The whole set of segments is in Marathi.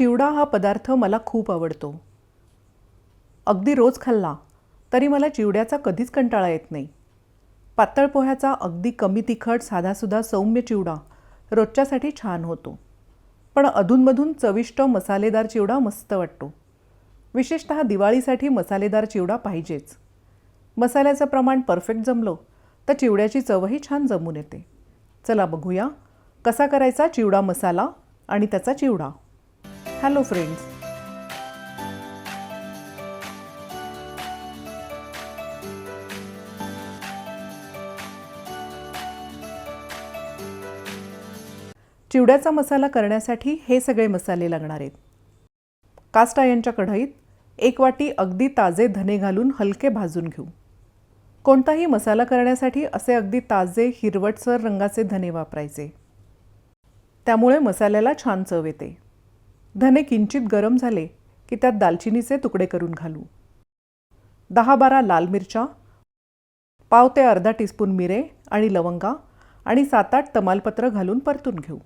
चिवडा हा पदार्थ मला खूप आवडतो. अगदी रोज खाल्ला तरी मला चिवड्याचा कधीच कंटाळा येत नाही. पातळ पोह्याचा अगदी कमी तिखट साधासुधा सौम्य चिवडा रोजच्यासाठी छान होतो. पण अधूनमधून चविष्ट मसालेदार चिवडा मस्त वाटतो. विशेषतः दिवाळीसाठी मसालेदार चिवडा पाहिजेच. मसाल्याचं प्रमाण परफेक्ट जमलं तर चिवड्याची चवही छान जमून येते. चला बघूया कसा करायचा चिवडा मसाला आणि त्याचा चिवडा. हॅलो फ्रेंड्स चिवड्याचा मसाला करण्यासाठी हे सगळे मसाले लागणार आहेत. कास्ट आयनच्या कढईत एक वाटी अगदी ताजे धने घालून हलके भाजून घेऊ. कोणताही मसाला करण्यासाठी असे अगदी ताजे हिरवटसर रंगाचे धने वापरायचे. त्यामुळे मसाल्याला छान चव येते. धने किंचित गरम झाले की त्यात दालचिनीचे तुकडे करून घालू. दहा बारा लाल मिरच्या पाव ते अर्धा टीस्पून मिरे आणि लवंगा आणि सात आठ तमालपत्र घालून परतून घेऊ.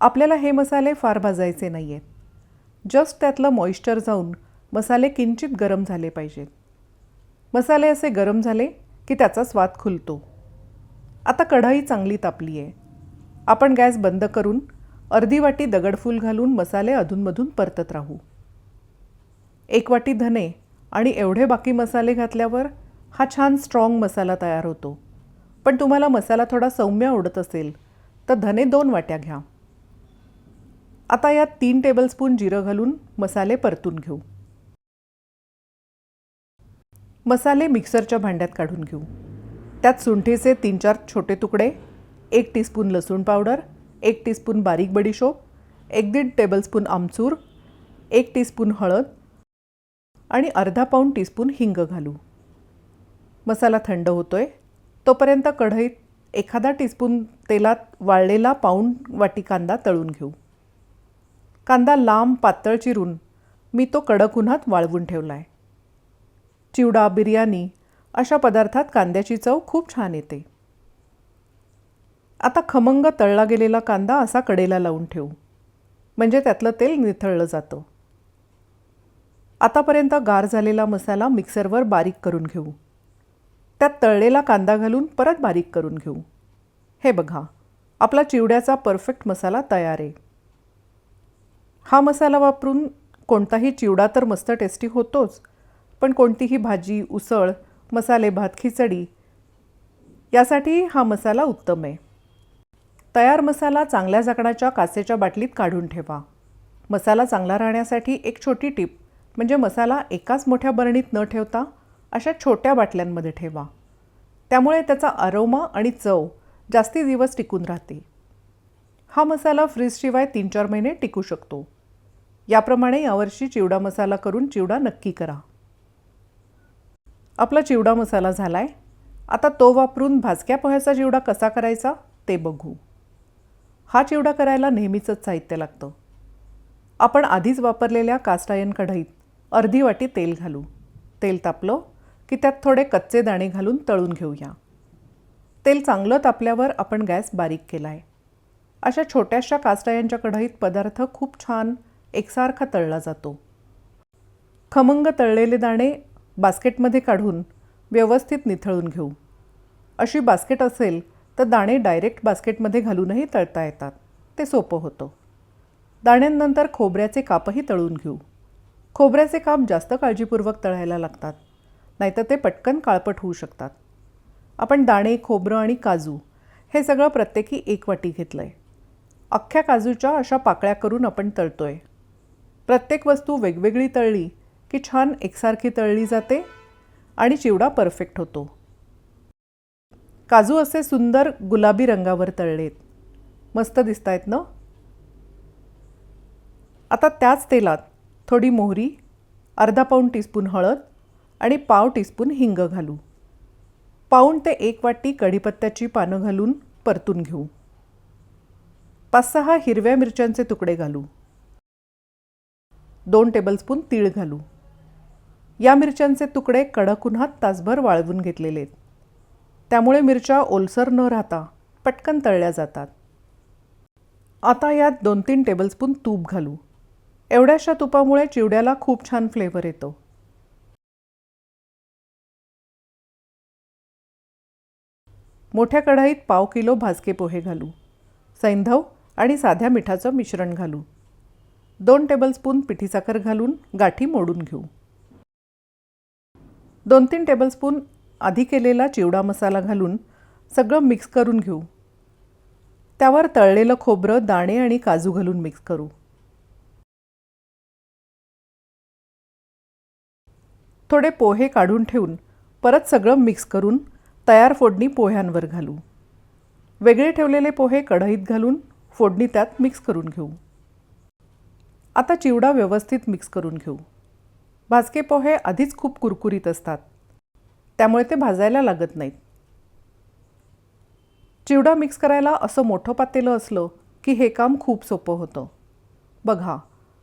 आपल्याला हे मसाले फार भाजायचे नाही आहेत जस्ट त्यातलं मॉइश्चर जाऊन मसाले किंचित गरम झाले पाहिजेत. मसाले असे गरम झाले की त्याचा स्वाद खुलतो. आता कढई चांगली तापली आहे आपण गॅस बंद करून अर्धी वाटी दगडफूल घालून मसाले अधूनमधून परतत राहू. एक वाटी धने आणि एवढे बाकी मसाले घातल्यावर हा छान स्ट्रॉंग मसाला तयार होतो. पण तुम्हाला मसाला थोडा सौम्य आवडत असेल तर धने दोन वाट्या घ्या. आता यात तीन टेबलस्पून जिरं घालून मसाले परतून घेऊ. मसाले मिक्सरच्या भांड्यात काढून घेऊ. त्यात सुंठीचे तीन चार छोटे तुकडे एक टीस्पून लसूण पावडर एक टीस्पून बारीक बडीशोप एक दीड टेबलस्पून आमचूर एक टीस्पून हळद आणि अर्धा पाऊण टीस्पून हिंग घालू. मसाला थंड होतो आहे तोपर्यंत कढईत एखादा टीस्पून तेलात वाळलेला पाऊण वाटी कांदा तळून घेऊ. कांदा लांब पातळ चिरून मी तो कडक उन्हात वाळवून ठेवला आहे चिवडा बिर्याणी अशा पदार्थात कांद्याची चव खूप छान येते. आता खमंग तळला गेलेला कांदा असा कडेला लावून ठेवू. म्हणजे त्यातलं तेल निथळलं जातं. आतापर्यंत गार झालेला मसाला मिक्सरवर बारीक करून घेऊ. त्यात तळलेला कांदा घालून परत बारीक करून घेऊ. हे बघा आपला चिवड्याचा परफेक्ट मसाला तयार आहे. हा मसाला वापरून कोणताही चिवडा तर मस्त टेस्टी होतोच पण कोणतीही भाजी उसळ मसाले भात खिचडी यासाठी हा मसाला उत्तम आहे. तयार मसाला चांगल्या झाकणाच्या काचेच्या बाटलीत काढून ठेवा. मसाला चांगला राहण्यासाठी एक छोटी टीप म्हणजे मसाला एकाच मोठ्या बरणीत न ठेवता अशा छोट्या बाटल्यांमध्ये ठेवा. त्यामुळे त्याचा अरोमा आणि चव जास्ती दिवस टिकून राहते. हा मसाला फ्रीजशिवाय तीन चार महिने टिकू शकतो. याप्रमाणे यावर्षी चिवडा मसाला करून चिवडा नक्की करा. आपला चिवडा मसाला झाला आहे आता तो वापरून भाजक्या पोह्याचा चिवडा कसा करायचा ते बघू. हा चिवडा करायला नेहमीचंच साहित्य लागतं. आपण आधीच वापरलेल्या कास्टायन कढईत अर्धी वाटी तेल घालू. तेल तापलं की त्यात थोडे कच्चे दाणे घालून तळून घेऊया. तेल चांगलं तापल्यावर आपण गॅस बारीक केला आहे अशा छोट्याशा कास्टायनच्या कढईत पदार्थ खूप छान एकसारखा तळला जातो. खमंग तळलेले दाणे बास्केटमध्ये काढून व्यवस्थित निथळून घेऊ. अशी बास्केट असेल तर दाणे डायरेक्ट बास्केटमध्ये घालूनही तळता येतात. ते सोपं होतं. दाण्यांनंतर खोबऱ्याचे कापही तळून घेऊ. खोबऱ्याचे काप जास्त काळजीपूर्वक तळायला लागतात नाहीतर ते पटकन काळपट होऊ शकतात. आपण दाणे खोबरं आणि काजू हे सगळं प्रत्येकी एक वाटी घेतलं आहे अख्ख्या काजूच्या अशा पाकळ्या करून आपण तळतो आहे प्रत्येक वस्तू वेगवेगळी तळली की छान एकसारखी तळली जाते आणि चिवडा परफेक्ट होतो. काजू असे सुंदर गुलाबी रंगावर तळलेत. मस्त दिसत आहेत ना? आता त्याच तेलात थोडी मोहरी अर्धा पाऊण टीस्पून हळद आणि पाव टीस्पून हिंग घालू. पाऊण ते एक वाटी कढीपत्त्याची पानं घालून परतून घेऊ. पाच सहा हिरव्या मिरच्यांचे तुकडे घालू. दोन टेबलस्पून तीळ घालू. या मिरच्यांचे तुकडे कडक उन्हात तासभर वाळवून घेतलेले आहेत त्यामुळे मिरच्या ओलसर न राहता पटकन तळल्या जातात. आता यात दोन तीन टेबलस्पून तूप घालू. एवढ्याशा तुपामुळे चिवड्याला खूप छान फ्लेवर येतो. मोठ्या कढाईत पाव किलो भाजके पोहे घालू. सैंधव आणि साध्या मिठाचं मिश्रण घालू. दोन टेबलस्पून पिठी साखर घालून गाठी मोडून घेऊ. दोन तीन टेबलस्पून आधी केलेला चिवडा मसाला घालून सगळं मिक्स करून घेऊ. त्यावर तळलेलं खोबरं दाणे आणि काजू घालून मिक्स करू. थोडे पोहे काढून ठेवून परत सगळं मिक्स करून तयार फोडणी पोह्यांवर घालू. वेगळे ठेवलेले पोहे कढईत घालून फोडणी त्यात मिक्स करून घेऊ. आता चिवडा व्यवस्थित मिक्स करून घेऊ. भाजके पोहे आधीच खूप कुरकुरीत असतात. त्यामुळे ते भाजायला लागत नाहीत. चिवडा मिक्स करायला असं मोठं पातेलं असलं की हे काम खूप सोपं होतं. बघा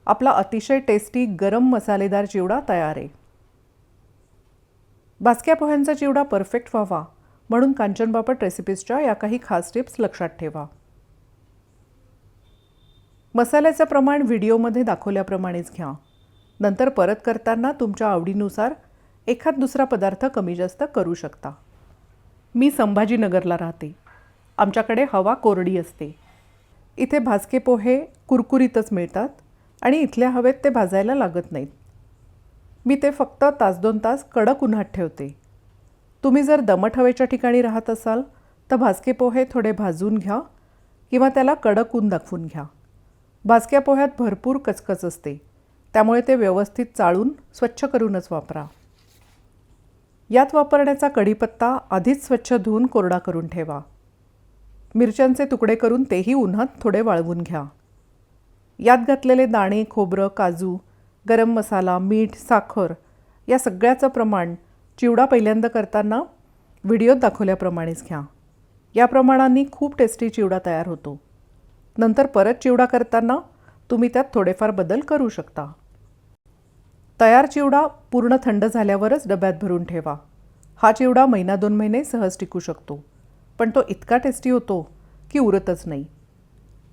आपला अतिशय टेस्टी गरम मसालेदार चिवडा तयार आहे. बास्क्या पोह्यांचा चिवडा परफेक्ट व्हावा म्हणून कांचन बापट रेसिपीजच्या या काही खास टिप्स लक्षात ठेवा. मसाल्याचं प्रमाण व्हिडिओमध्ये दाखवल्याप्रमाणेच घ्या. नंतर परत करताना तुमच्या आवडीनुसार एखाद दुसरा पदार्थ कमी जास्त करू शकता. मी संभाजीनगरला राहते. आमच्याकडे हवा कोरडी असते. इथे भाजके पोहे कुरकुरीतच मिळतात आणि इथल्या हवेत ते भाजायला लागत नाहीत. मी ते फक्त तास दोन तास कडक उन्हात ठेवते. तुम्ही जर दमट हवेच्या ठिकाणी राहत असाल तर भाजके पोहे थोडे भाजून घ्या किंवा त्याला कडक ऊन दाखवून घ्या. भाजक्या पोह्यात भरपूर कचकच असते. त्यामुळे ते व्यवस्थित चाळून स्वच्छ करूनच वापरा. यात वापरण्याचा कढीपत्ता आधीच स्वच्छ धुवून कोरडा करून ठेवा. मिरच्यांचे तुकडे करून तेही उन्हात थोडे वाळवून घ्या. यात घातलेले दाणे खोबरं काजू गरम मसाला मीठ साखर या सगळ्याचं प्रमाण चिवडा पहिल्यांदा करताना व्हिडिओत दाखवल्याप्रमाणेच घ्या. या प्रमाणांनी खूप टेस्टी चिवडा तयार होतो. नंतर परत चिवडा करताना तुम्ही त्यात थोडेफार बदल करू शकता. तयार चिवडा पूर्ण थंड झाल्यावरच डब्यात भरून ठेवा. हा चिवडा महिना दोन महिने सहज टिकू शकतो. पण तो इतका टेस्टी होतो की उरतच नाही.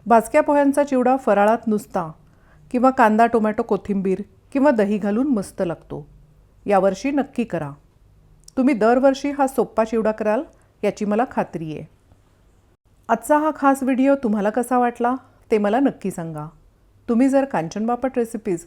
भाजक्या पोह्यांचा चिवडा फराळात नुसता किंवा कांदा टोमॅटो कोथिंबीर किंवा दही घालून मस्त लागतो. यावर्षी नक्की करा. तुम्ही दरवर्षी हा सोप्पा चिवडा कराल याची मला खात्री आहे. आजचा हा खास व्हिडिओ तुम्हाला कसा वाटला ते मला नक्की सांगा. तुम्ही जर कांचन बापट रेसिपीज